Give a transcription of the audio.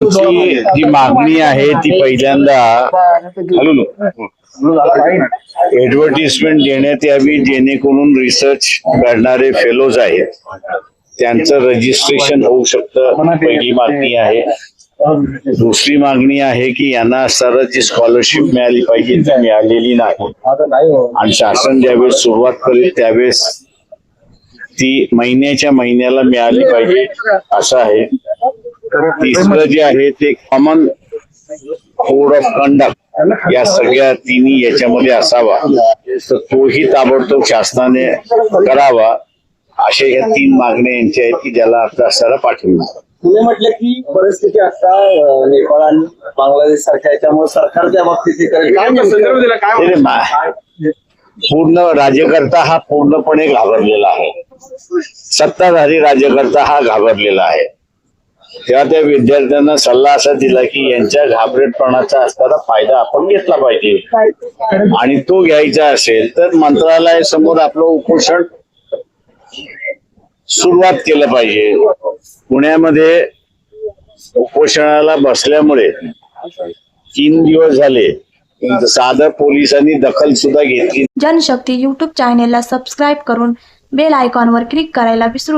ची जी मागणी आहे ती पहिल्यांदा ऍडव्हर्टिजमेंट देण्यात यावी जेणेकरून रिसर्च करणारे फेलोज आहेत. त्यांचं रजिस्ट्रेशन होऊ शकतं. पहिली मागणी आहे. दुसरी मागणी आहे की यांना सर जी स्कॉलरशिप मिळाली पाहिजे ती मिळालेली नाही. आणि शासन ज्यावेळेस सुरुवात करेल त्यावेळेस ती महिन्याच्या महिन्याला मिळाली पाहिजे असं आहे. तिसरं जे आहे ते कॉमन कोड ऑफ कंडक्ट या सगळ्या तिन्ही याच्यामध्ये असावा. तर तोही ताबडतोब शासनाने करावा. अशा या तीन मागण्या यांच्या आहेत की ज्याला आता असताना पाठवलं तुम्ही म्हटलं की परिस्थिती आता नेपाळ आणि बांगलादेश सारख्या याच्यामुळे सरकार त्या बाबतीत पूर्ण राज्यकर्ता हा पूर्णपणे घाबरलेला आहे. सत्ताधारी राज्यकर्ता हा घाबरलेला आहे. तेव्हा त्या विद्यार्थ्यांना सल्ला असा दिला की यांच्या घाबरेटपणाचा असताना फायदा आपण घेतला पाहिजे. आणि तो घ्यायचा असेल तर मंत्रालय समोर आपलं उपोषण सुरुवात केलं पाहिजे. पुण्यामध्ये उपोषणाला बसल्यामुळे तीन दिवस झाले. साधं पोलिसांनी दखल सुद्धा घेतली. जनशक्ती युट्यूब चॅनेलला सबस्क्राईब करून बेल आयकॉनवर क्लिक करायला विसरू